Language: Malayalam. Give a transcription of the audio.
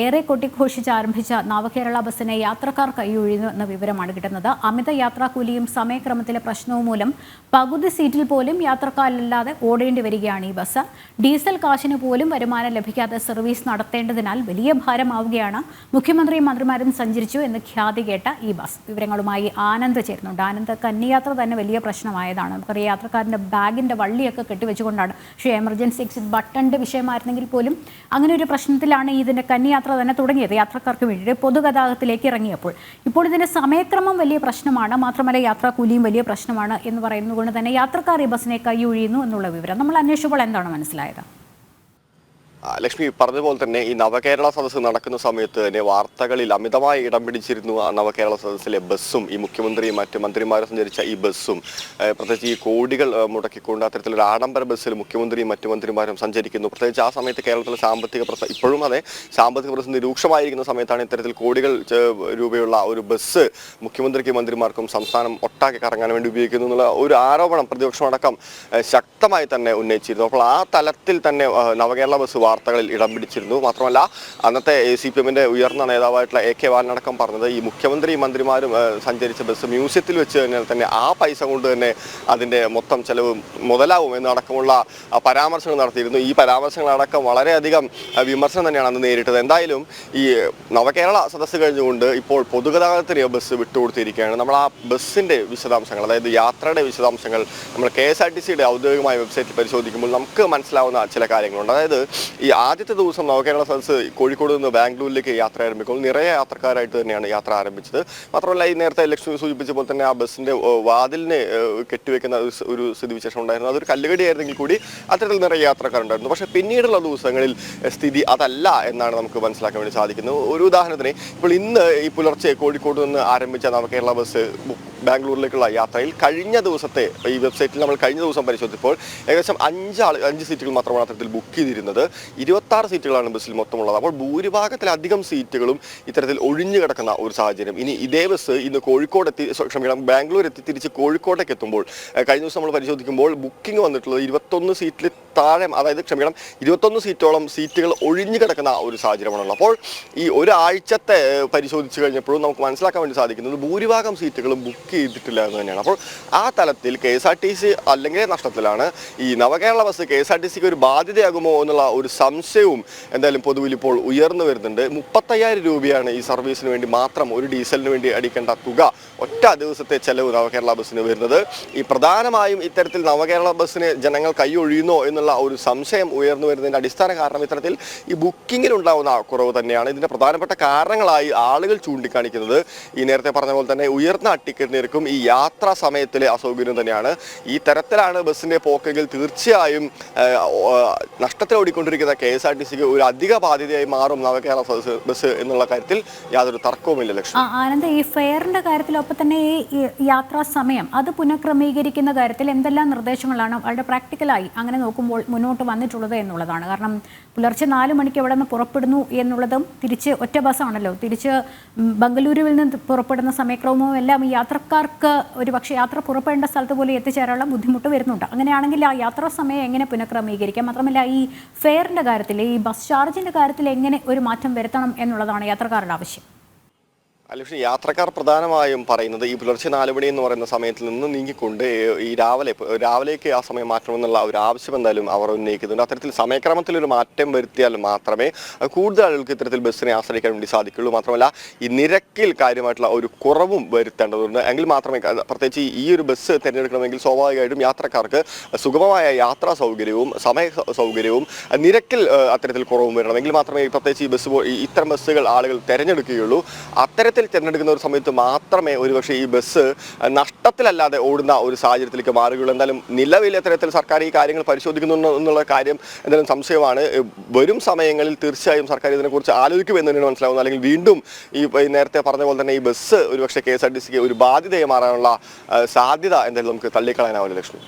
ഏറെ കൊട്ടിഘോഷിച്ച് ആരംഭിച്ച നവകേരള ബസ്സിനെ യാത്രക്കാർ കൈയൊഴിഞ്ഞു എന്ന വിവരമാണ് കിട്ടുന്നത്. അമിത യാത്രാക്കൂലിയും സമയക്രമത്തിലെ പ്രശ്നവും മൂലം പകുതി സീറ്റിൽ പോലും യാത്രക്കാരില്ലാതെ ഓടേണ്ടി വരികയാണ് ഈ ബസ്. ഡീസൽ കാശിന് പോലും വരുമാനം ലഭിക്കാതെ സർവീസ് നടത്തേണ്ടതിനാൽ വലിയ ഭാരമാവുകയാണ് മുഖ്യമന്ത്രിയും മന്ത്രിമാരും സഞ്ചരിച്ചു എന്ന് ഖ്യാതി കേട്ട ഈ ബസ്. വിവരങ്ങളുമായി ആനന്ദ് ചേരുന്നുണ്ട്. ആനന്ദ് കന്നിയാത്ര തന്നെ വലിയ പ്രശ്നമായതാണ്. നമുക്കറിയാം യാത്രക്കാരന്റെ ബാഗിന്റെ വള്ളിയൊക്കെ കെട്ടിവെച്ചുകൊണ്ടാണ് പക്ഷേ എമർജൻസി എക്സിറ്റ് ബട്ടണിന്റെ വിഷയമായിരുന്നെങ്കിൽ പോലും അങ്ങനെ ഒരു പ്രശ്നത്തിലാണ് ഇതിന്റെ കന്നിയാത്ര തന്നെ തുടങ്ങിയത് യാത്രക്കാർക്ക് വേണ്ടി പൊതുഗതാഗതത്തിലേക്ക് ഇറങ്ങിയപ്പോൾ. ഇപ്പോൾ ഇതിന്റെ സമയക്രമം വലിയ പ്രശ്നമാണ്. മാത്രമല്ല യാത്രാക്കൂലിയും വലിയ പ്രശ്നമാണ് എന്ന് പറയുന്നത് കൊണ്ട് തന്നെ യാത്രക്കാർ ഈ ബസ്സിനെ കൈ ഒഴിയുന്നു എന്നുള്ള വിവരം നമ്മൾ അന്വേഷിച്ചപ്പോൾ എന്താണ് മനസ്സിലായത്? ലക്ഷ്മി പറഞ്ഞതുപോലെ തന്നെ ഈ നവകേരള സദസ്സ് നടക്കുന്ന സമയത്ത് തന്നെ വാർത്തകളിൽ അമിതമായി ഇടം പിടിച്ചിരുന്നു നവകേരള സദസ്സിലെ ബസ്സും ഈ മുഖ്യമന്ത്രിയും മറ്റ് മന്ത്രിമാരും സഞ്ചരിച്ച ഈ ബസ്സും. പ്രത്യേകിച്ച് ഈ കോടികൾ മുടക്കിക്കൊണ്ട് അത്തരത്തിലൊരു ആഡംബര ബസ്സിൽ മുഖ്യമന്ത്രിയും മറ്റു മന്ത്രിമാരും സഞ്ചരിക്കുന്നു. പ്രത്യേകിച്ച് ആ സമയത്ത് കേരളത്തിലെ സാമ്പത്തിക പ്രശ്നം ഇപ്പോഴും അതെ സാമ്പത്തിക പ്രതിസന്ധി രൂക്ഷമായിരിക്കുന്ന സമയത്താണ് ഇത്തരത്തിൽ കോടികൾ രൂപയുള്ള ഒരു ബസ് മുഖ്യമന്ത്രിക്കും മന്ത്രിമാർക്കും സംസ്ഥാനം ഒട്ടാക്കി കറങ്ങാൻ വേണ്ടി ഉപയോഗിക്കുന്നു എന്നുള്ള ഒരു ആരോപണം പ്രതിപക്ഷമടക്കം ശക്തമായി തന്നെ ഉന്നയിച്ചിരുന്നു. അപ്പോൾ ആ തലത്തിൽ തന്നെ നവകേരള ബസ് വാർത്തകളിൽ ഇടം പിടിച്ചിരുന്നു. മാത്രമല്ല അന്നത്തെ സി പി എമ്മിന്റെ ഉയർന്ന നേതാവായിട്ടുള്ള എ കെ ബാലനടക്കം പറഞ്ഞത് ഈ മുഖ്യമന്ത്രി മന്ത്രിമാരും സഞ്ചരിച്ച ബസ് മ്യൂസിയത്തിൽ വെച്ച് തന്നെ തന്നെ ആ പൈസ കൊണ്ട് തന്നെ അതിന്റെ മൊത്തം ചെലവ് മുതലാവും എന്നടക്കമുള്ള പരാമർശങ്ങൾ നടത്തിയിരുന്നു. ഈ പരാമർശങ്ങളടക്കം വളരെയധികം വിമർശനം തന്നെയാണ് അന്ന് നേരിട്ടത്. എന്തായാലും ഈ നവകേരള സദസ്സ് കഴിഞ്ഞുകൊണ്ട് ഇപ്പോൾ പൊതുഗതാഗതത്തിന് ബസ് വിട്ടുകൊടുത്തിരിക്കുകയാണ്. നമ്മൾ ആ ബസ്സിന്റെ വിശദാംശങ്ങൾ അതായത് യാത്രയുടെ വിശദാംശങ്ങൾ നമ്മൾ കെ എസ് ആർ ടി സിയുടെ ഔദ്യോഗികമായ വെബ്സൈറ്റിൽ പരിശോധിക്കുമ്പോൾ നമുക്ക് മനസ്സിലാവുന്ന ചില കാര്യങ്ങളുണ്ട്. അതായത് ഈ ആദ്യത്തെ ദിവസം നവകേരള സദസ്സ് കോഴിക്കോട് നിന്ന് ബാംഗ്ലൂരിലേക്ക് യാത്ര ആരംഭിക്കുമ്പോൾ നിറയെ യാത്രക്കാരായിട്ട് തന്നെയാണ് യാത്ര ആരംഭിച്ചത്. മാത്രമല്ല ഈ നേരത്തെ ലക്ഷ്മി സൂചിപ്പിച്ച പോലെ തന്നെ ആ ബസ്സിന്റെ വാതിലിനെ കെട്ടിവെക്കുന്ന ഒരു സ്ഥിതിവിശേഷം ഉണ്ടായിരുന്നു. അതൊരു കല്ലുകടിയായിരുന്നെങ്കിൽ കൂടി അത്തരത്തിൽ നിറയെ യാത്രക്കാരുണ്ടായിരുന്നു. പക്ഷേ പിന്നീടുള്ള ദിവസങ്ങളിൽ സ്ഥിതി അതല്ല എന്നാണ് നമുക്ക് മനസ്സിലാക്കാൻ വേണ്ടി സാധിക്കുന്നത്. ഒരു ഉദാഹരണത്തിന് ഇപ്പോൾ ഇന്ന് ഈ പുലർച്ചെ കോഴിക്കോട് നിന്ന് ആരംഭിച്ച നവകേരള ബസ് ബാംഗ്ലൂരിലേക്കുള്ള യാത്രയിൽ കഴിഞ്ഞ ദിവസത്തെ ഈ വെബ്സൈറ്റിൽ നമ്മൾ കഴിഞ്ഞ ദിവസം പരിശോധിച്ചപ്പോൾ ഏകദേശം അഞ്ച് ആൾ അഞ്ച് സീറ്റുകൾ മാത്രമാണ് അത്തരത്തിൽ ബുക്ക് ചെയ്തിരുന്നത്. ഇരുപത്താറ് സീറ്റുകളാണ് ബസ്സിൽ മൊത്തമുള്ളത്. അപ്പോൾ ഭൂരിഭാഗത്തിലധികം സീറ്റുകളും ഇത്തരത്തിൽ ഒഴിഞ്ഞു കിടക്കുന്ന ഒരു സാഹചര്യം. ഇനി ഇതേ ബസ് ഇന്ന് കോഴിക്കോട് എത്തി ക്ഷമിക്കണം ബാംഗ്ലൂർ എത്തി തിരിച്ച് കോഴിക്കോട്ടേക്ക് എത്തുമ്പോൾ കഴിഞ്ഞ ദിവസം നമ്മൾ പരിശോധിക്കുമ്പോൾ ബുക്കിംഗ് വന്നിട്ടുള്ളത് ഇരുപത്തൊന്ന് സീറ്റിൽ താഴെ അതായത് ക്ഷമിക്കണം ഇരുപത്തൊന്ന് സീറ്റോളം സീറ്റുകൾ ഒഴിഞ്ഞു കിടക്കുന്ന ഒരു സാഹചര്യമാണുള്ളത്. അപ്പോൾ ഈ ഒരാഴ്ചത്തെ പരിശോധിച്ച് കഴിഞ്ഞപ്പോഴും നമുക്ക് മനസ്സിലാക്കാൻ വേണ്ടി സാധിക്കുന്നത് ഭൂരിഭാഗം സീറ്റുകളും ബുക്ക് ചെയ്തിട്ടില്ല എന്ന് തന്നെയാണ്. അപ്പോൾ ആ തലത്തിൽ K S R T C അല്ലെങ്കിൽ നഷ്ടത്തിലാണ് ഈ Navakerala bus K S R T സിക്ക് ഒരു ബാധ്യതയാകുമോ എന്നുള്ള ഒരു സംശയവും എന്തായാലും പൊതുവിൽ ഇപ്പോൾ ഉയർന്നു വരുന്നുണ്ട്. മുപ്പത്തയ്യായിരം രൂപയാണ് ഈ സർവീസിന് വേണ്ടി മാത്രം ഒരു ഡീസലിന് വേണ്ടി അടിക്കേണ്ട തുക ഒറ്റ ദിവസത്തെ ചെലവ് നവകേരള ബസ്സിന് വരുന്നത്. ഈ പ്രധാനമായും ഇത്തരത്തിൽ നവകേരള ബസ്സിന് ജനങ്ങൾ കൈ ഒഴിയുന്നോ എന്നുള്ള ഒരു സംശയം ഉയർന്നു വരുന്നതിന്റെ അടിസ്ഥാന കാരണം ഇത്തരത്തിൽ ഈ ബുക്കിങ്ങിൽ ഉണ്ടാകുന്ന കുറവ് തന്നെയാണ്. ഇതിന്റെ പ്രധാനപ്പെട്ട കാരണങ്ങളായി ആളുകൾ ചൂണ്ടിക്കാണിക്കുന്നത് ഈ നേരത്തെ പറഞ്ഞ പോലെ തന്നെ ഉയർന്ന ടിക്കറ്റ് നിരക്കും ഈ യാത്രാ സമയത്തിലെ അസൗകര്യം തന്നെയാണ്. ഈ തരത്തിലാണ് ബസ്സിന്റെ പോക്കെങ്കിൽ തീർച്ചയായും ഓടിക്കൊണ്ടിരിക്കുന്ന കെ എസ് ആർ ടി സിക്ക് ഒരു അധിക ബാധ്യതയായി മാറും നവകേരള ബസ് എന്നുള്ള കാര്യത്തിൽ യാതൊരു തർക്കവുമില്ല ലക്ഷ്യം ആ, ആനന്ദ് ഈ ഫെയറിന്റെ കാര്യത്തിലൊപ്പം തന്നെ ഈ യാത്രാ സമയം അത് പുനഃക്രമീകരിക്കുന്ന കാര്യത്തിൽ എന്തെല്ലാം നിർദ്ദേശങ്ങളാണ്? വളരെ പ്രാക്ടിക്കലായി അങ്ങനെ നോക്കുമ്പോൾ മുന്നോട്ട് വന്നിട്ടുള്ളത് എന്നുള്ളതാണ്. കാരണം പുലർച്ചെ നാല് മണിക്ക് എവിടെ നിന്ന് പുറപ്പെടുന്നു എന്നുള്ളതും തിരിച്ച് ഒറ്റ ബസ്സാണല്ലോ. തിരിച്ച് ബംഗളൂരുവിൽ നിന്ന് പുറപ്പെടുന്ന സമയക്രമവും എല്ലാം ഈ യാത്രക്കാർക്ക് ഒരു പക്ഷേ യാത്ര പുറപ്പെടേണ്ട സ്ഥലത്ത് പോലും എത്തിച്ചേരാനുള്ള ബുദ്ധിമുട്ട് വരുന്നുണ്ട്. അങ്ങനെയാണെങ്കിൽ ആ യാത്രാ സമയം എങ്ങനെ പുനഃക്രമീകരിക്കാം? മാത്രമല്ല ഈ ഫെയറിന്റെ കാര്യത്തിൽ ഈ ബസ് ചാർജിന്റെ കാര്യത്തിൽ എങ്ങനെ ഒരു മാറ്റം വരുത്തണം എന്നുള്ളതാണ് യാത്രക്കാരുടെ ആവശ്യം. അല്ല പക്ഷേ യാത്രക്കാർ പ്രധാനമായും പറയുന്നത് ഈ പുലർച്ചെ നാലുമണി എന്ന് പറയുന്ന സമയത്തിൽ നിന്ന് നീങ്ങിക്കൊണ്ട് ഈ രാവിലെ രാവിലേക്ക് ആ സമയം മാറ്റണമെന്നുള്ള ഒരു ആവശ്യം എന്തായാലും അവർ ഉന്നയിക്കുന്നുണ്ട്. അത്തരത്തിൽ സമയക്രമത്തിൽ ഒരു മാറ്റം വരുത്തിയാൽ മാത്രമേ കൂടുതൽ ആളുകൾക്ക് ഇത്തരത്തിൽ ബസ്സിനെ ആശ്രയിക്കാൻ വേണ്ടി സാധിക്കുള്ളൂ മാത്രമല്ല ഈ നിരക്കിൽ കാര്യമായിട്ടുള്ള ഒരു കുറവും വരുത്തേണ്ടതുണ്ട്. എങ്കിൽ മാത്രമേ പ്രത്യേകിച്ച് ഈ ഒരു ബസ് തിരഞ്ഞെടുക്കണമെങ്കിൽ സ്വാഭാവികമായിട്ടും യാത്രക്കാർക്ക് സുഗമമായ യാത്രാ സൗകര്യവും സമയ സൗകര്യവും നിരക്കിൽ അത്തരത്തിൽ കുറവും വരണം. എങ്കിൽ മാത്രമേ പ്രത്യേകിച്ച് ഈ ബസ് ഇത്തരം ബസ്സുകൾ ആളുകൾ തിരഞ്ഞെടുക്കുകയുള്ളൂ. അത്തരത്തിൽ തിരഞ്ഞെടുക്കുന്ന ഒരു സമയത്ത് മാത്രമേ ഒരുപക്ഷെ ഈ ബസ് നഷ്ടത്തിലല്ലാതെ ഓടുന്ന ഒരു സാഹചര്യത്തിലേക്ക് മാറുകയുള്ളൂ. എന്തായാലും നിലവിൽ ഇത്തരത്തിൽ സർക്കാർ ഈ കാര്യങ്ങൾ പരിശോധിക്കുന്നു എന്നുള്ള കാര്യം എന്തായാലും സംശയമാണ്. വരും സമയങ്ങളിൽ തീർച്ചയായും സർക്കാർ ഇതിനെക്കുറിച്ച് ആലോചിക്കുമെന്ന് തന്നെ മനസ്സിലാവുന്നു അല്ലെങ്കിൽ വീണ്ടും ഈ നേരത്തെ പറഞ്ഞ പോലെ തന്നെ ഈ ബസ് ഒരുപക്ഷെ കെ എസ് ആർ ടി സിക്ക് ഒരു ബാധ്യതയെ മാറാനുള്ള സാധ്യത എന്തായാലും നമുക്ക് തള്ളിക്കളയാനാവില്ല ലക്ഷ്മി.